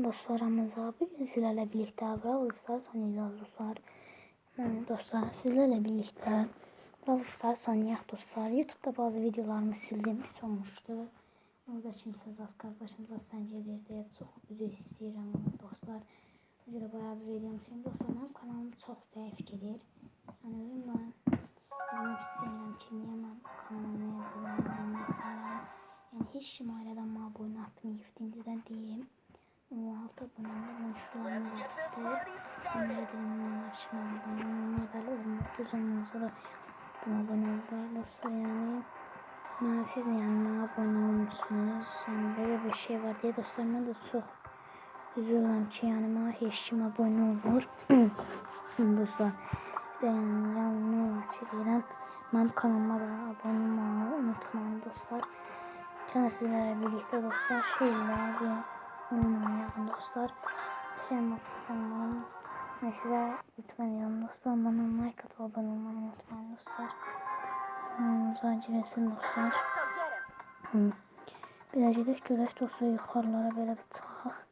Salam dostlarımıza. Bugün sizlerle birlikte Brawl Stars oynayacağız dostlar. Yani dostlar sizlerle birlikte Brawl Stars oynayacağız dostlar. Youtube'da bazı videolarımı sildim. Pis olmuştu. Orada kimse az kardeşimiz sen gelirdi. Çok üzü istəyirəm dostlar. Bu görə bir videom sildim. Dostlar benim kanalım çok zayıf gelir. Yani özüm ben bunu istəyirəm ki, niyə mən kanalıma yazıyorum, mesela. Yani hiç kim aileden bana abone atmayıb, dincədən deyim. Uzun sonra abone dostlar yani. Ben siz yani abone olmuşsunuz. Yani böyle bir şey var diye dostlar ben de çok üzülürüm ki yani bana kim abone olur. dostlar size yani yanına deyirəm. Mənim kanalıma da abone olmağı unutmayın dostlar. Gene sizlerle birlikte dostlar şeyler diye oynayalım dostlar. Şey maçlarım size lütfen dostlar bana like atıp abone olmayı unutmayın dostlar. Hmm, Zacilesin dostlar. Hmm. Biləcək görək dostlar yuxarılara belə bir çıxaq.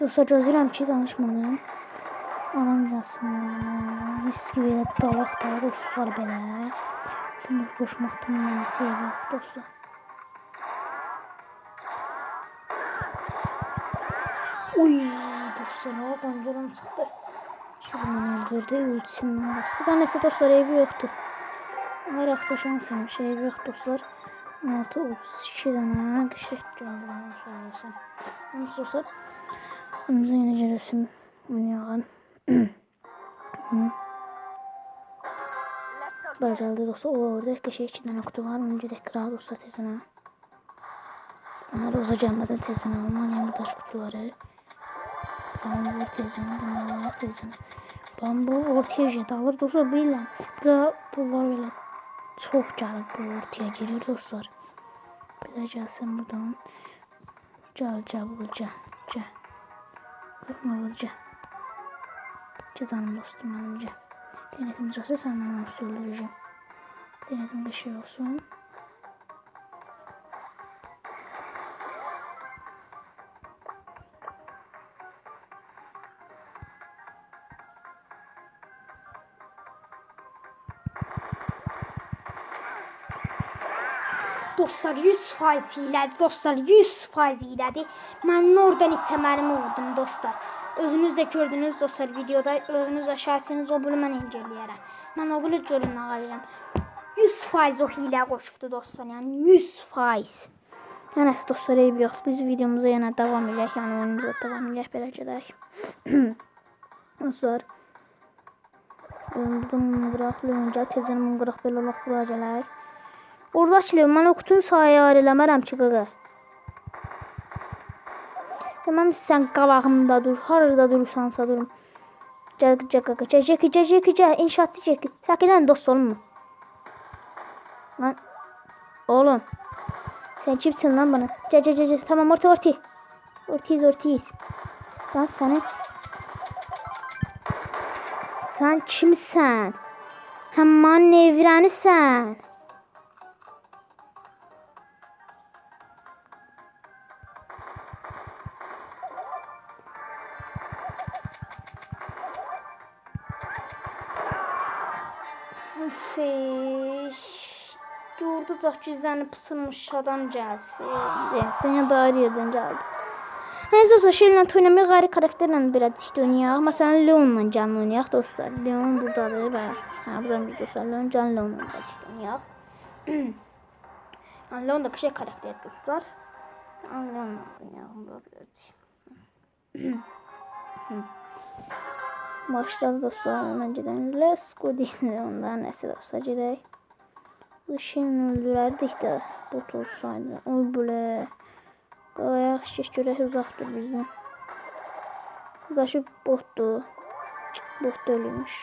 Gözləyirəm ki, danışmalıyım. Adam gəlsin. Riski belə dalaq da dostlar belə. Şimdi qoşmaqdan mənəsi yox dostlar. Uy dostlar oradan gələn çıxdı. Şuradan öldürdü. Ultisindən bastı. Da nəsə dostlar evi yoxdur. Hər hafta şansıymış. Evi yox dostlar. 6 32 dənə qəşəng gəldi bana söyləyəsən. Neyse dostlar. Önümüze yine resim oynayalım. Bacardı dostlar. O orada köşe içinden kutu var. Önce de kral dostlar tezine. Olsa gelmeden tezine. Aman yanı taş kutuları. Bambu tezine. Bunlar tezine. Bambu ortaya jet alır dostlar. Bilmem. Burada bunlar böyle çok gelir bu ortaya giriyor dostlar. Bir de gelsin buradan. Gel gel gel olunca. Cezanım dostum alınca. Denetim cezası senden nasıl öldüreceğim. Denetim bir şey olsun. Dostlar 100 faiz hilədir. Dostlar 100 faiz hilədir. Mən oradan içəmərimi vurdum dostlar. Özünüz də gördünüz dostlar videoda. Özünüz aşağısınız o bunu mən engelləyərəm. Mən o bunu görün ağlayıram. 100 faiz o hilə qoşubdu dostlar. Yəni 100 faiz. Yəni dostlar eyb yox. Biz videomuza yenə davam edək. Yəni oyunumuza davam edək belə gedək. dostlar. Buradan qıraq, lönəcək. Tezən qıraq belə olaq bura gələk. Oradakılar mən o qutunu sahaya ayrılamıram ki qaqa. Tamam sən qabağımda dur. Harada durursansa durum. Gəl gəl qaqa. Gəl gəl gəl gəl gəl. İnşaatçı gəl. Sakindən dost olma. Lan oğlum. Sen kimsin lan bana? Gəl gəl. gəl. Tamam orta orta. Ortayız ortayız. Lan səni Sen kimsən? Həmman nevrənisən. Üf, eş. Gördü gizlənib pısırmış adam gəlsin. Deyəsən ya da ayrı yerdən gəldi. Nəysə olsa şeylə oynamaya qeyri karakterlə belə dişdə oynayaq. Məsələn Leonla canlı oynayaq dostlar. Leon burdadır və hə buradan bir dostlar. Leon canlı Leonla dişdə oynayaq. Yəni Leon da qəşəng karakter dostlar. Leonla oynayaq bura biraz. Başladı dostlar önceden let's go deyil ondan nəsə dostlar gedək. Şeyini öldürərdik də bot olsaydı. Oy belə. Ayak şiş görək uzaq dur bizdən. Qarşı botdur. Bot ölmüş.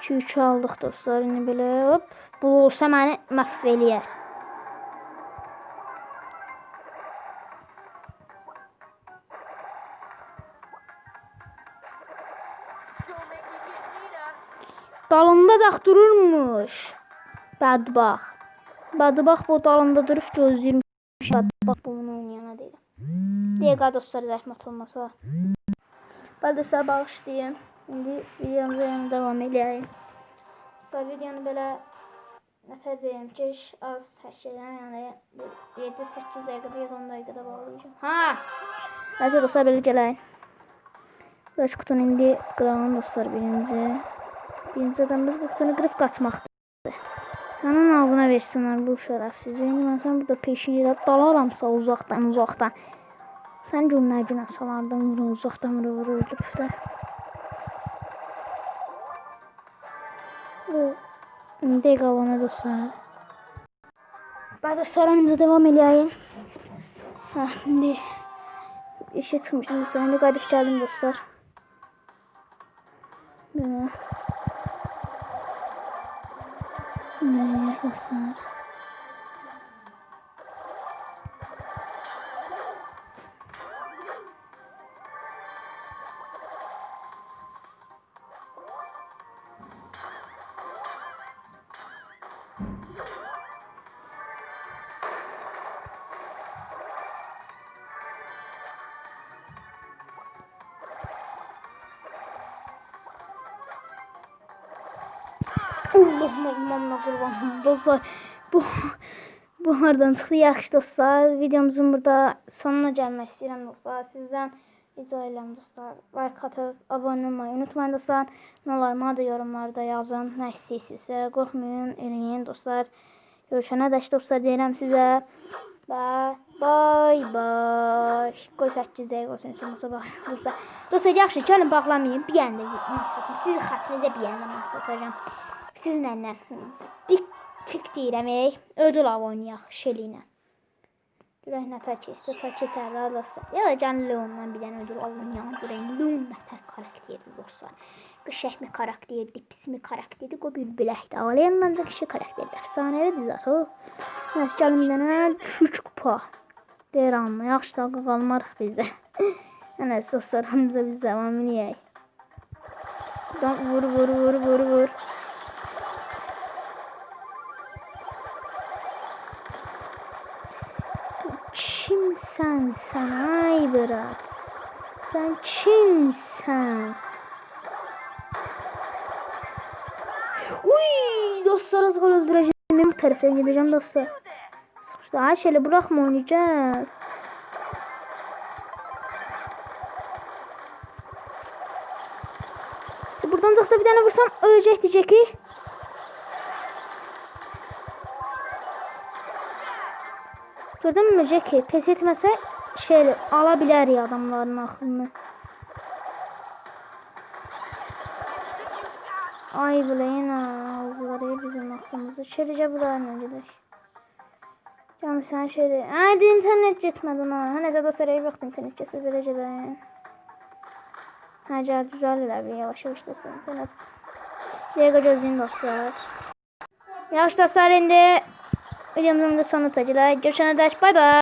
Çiğ aldıq dostlar. İndi belə hop. Bu olsa məni məhv eləyər. Dalında da dururmuş. Bədbax. Bədbax bu dalında durub gözləyirmiş. Bədbax bunu oynayana deyil. Dəqiqə dostlar zəhmət olmasa. Bəli dostlar bağışlayın. İndi videomuza yəni davam eləyək. Dostlar videonu belə nətər deyim ki, az çəkirəm. Yəni 7-8 dəqiqədə ya da 10 dəqiqədə bağlayacağım. Ha, Nəysə dostlar belə gələk. Qaç qutunu indi qıramam dostlar birinci. Birinci adamımız bu qutunu qırıb qaçmaqdır. Sənin ağzına versinlər bu şərəfsizi. İndi mən sən burada peşiyə dalaramsa uzaqdan uzaqdan. Sən nə günə salardım vurur uzaqdan vurur vurur qalana dostlar. Bəli dostlar oyunumuza devam eləyək. Hə, indi işe çıkmışım dostlar. Şimdi garip geldim dostlar. Ne dostlar. Allah'ım imamına kurban dostlar. Bu bu hardan çıxdı yaxşı dostlar. Videomuzun burada sonuna gəlmək istəyirəm dostlar. Sizdən rica dostlar. Like atıb abunə olmayı unutmayın dostlar. Nə olar mənə də yorumlarda yazın. Nə istəyirsinizsə qorxmayın, eləyin dostlar. Görüşənə dək dostlar deyirəm sizə. Və bay bay. Qoy 8 dəqiqə olsun sonra bax. Dostlar, dostlar yaxşı gəlin bağlamayın. Bir yanda çəkim. Sizin xətrinizə bir yanda mən çəkəcəm. Sizlə dik tik deyirəm ey. Ödül av oynayaq Şeli ilə. Görək nə tər keçdi. Tər keçərlər dostlar. Ya da canlı Leondan bir dənə ödül av oynayaq. Görək Leon nə tər karakterdir dostlar. Qışək mi karakterdir, pis mi karakterdir, o bir biləkdir. Ağlayan məncə qışıq karakterdir. Əfsanəvidir zaten. Nəsə gəlin bir dənə 3 kupa. Deyir amma yaxşı dalqa qalmarıq bizdə. Yəni dostlar hamımıza biz eləyək. Buradan vur vur vur vur vur. Sən ay bırak. Sen kimsən? Uy dostlar az gol öldüreceğim. Ben bu tarafa gideceğim dostlar. Ha şöyle bırakma oynayacağız. Buradan uzakta bir tane vursam ölecek diyecek ki. Gördün mü Jackie? Pes etmese şey alabilir ya adamların aklını. Ay bile yine aldılar bizim aklımızı. Şerice buranın gideş. Canım sen şöyle. Haydi internet yetmedi ha. Hani zaten sıraya baktım internet kesi derecede. Haca düzeldiler bir yavaş yavaş da sen. internet. Diğer gözün dostlar. Yavaş dostlar indi. Videomuzun da sonu tacılar. Görüşene dek bay bay.